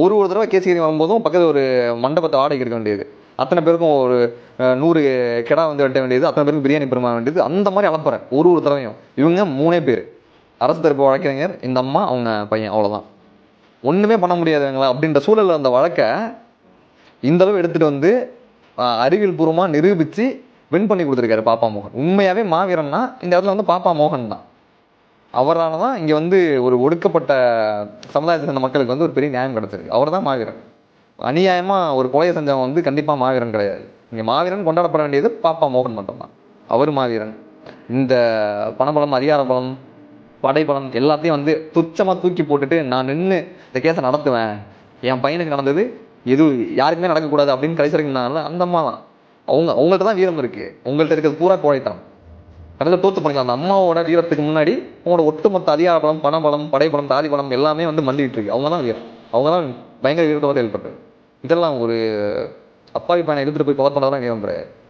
ஒரு ஒரு தடவை கேசரி வரும்போதும் பக்கத்தில் ஒரு மண்டபத்தை வாடகைக்கு எடுக்க வேண்டியது. அத்தனை பேருக்கும் ஒரு நூறு கிடா வந்து வெட்ட வேண்டியது அத்தனை பேருக்கும் பிரியாணி பெருமா வேண்டியது அந்த மாதிரி அளப்புறேன் ஒரு ஒரு தடவையும். இவங்க மூணே பேர். அரசு தரப்பு வழக்கறிஞர் இந்த அம்மா அவங்க பையன் அவ்வளோதான் ஒன்றுமே பண்ண முடியாதவங்களா அப்படின்ற சூழலில் அந்த வழக்கை இந்த அளவு எடுத்துகிட்டு வந்து அறிவியல் பூர்வமாக நிரூபித்து வின் பண்ணி கொடுத்துருக்காரு பாப்பா மோகன். உண்மையாகவே மாவீரன்னா இந்த இடத்துல வந்து பாப்பா மோகன் தான். அவரால் தான் இங்கே வந்து ஒரு ஒடுக்கப்பட்ட சமுதாயத்தை சேர்ந்த மக்களுக்கு வந்து ஒரு பெரிய நியாயம் கிடச்சிருக்கு. அவர் தான் மாவீரன். அநியாயமாக ஒரு கொலையை செஞ்சவன் வந்து கண்டிப்பாக மாவீரன் கிடையாது. இங்கே மாவீரன் கொண்டாடப்பட வேண்டியது பாப்பா மோகன் மட்டும்தான். அவர் மாவீரன். இந்த பணபலம் அதிகார பலம் படைபலம் எல்லாத்தையும் வந்து துச்சமாக தூக்கி போட்டுட்டு நான் நின்று இந்த கேஸை நடத்துவேன். என் பையனுக்கு நடந்தது எது யாருக்குமே நடக்கக்கூடாது அப்படின்னு கடைசி வரைக்கும் அந்த அம்மா தான் அவங்க அவங்கள்ட்ட தான் வீரம் இருக்குது உங்கள்கிட்ட இருக்கிறது பூரா கோழைத்தனம். கடைசியில் தோத்து பண்ணிக்கலாம் அந்த அம்மாவோட வீரத்துக்கு முன்னாடி உங்களோட ஒட்டுமொத்த அதிகார பலம் பணபலம் படைபலம் தாதி பலம் எல்லாமே வந்து மண்டிட்டு இருக்கு. அவங்க தான் வீரம் அவங்க தான் பயங்கர வீரத்தோட செயல்பட்டு இதெல்லாம் ஒரு அப்பாவி பையனை இழுத்துட்டு போய் பவர் பண்ணதான் வீரம் கிடையாது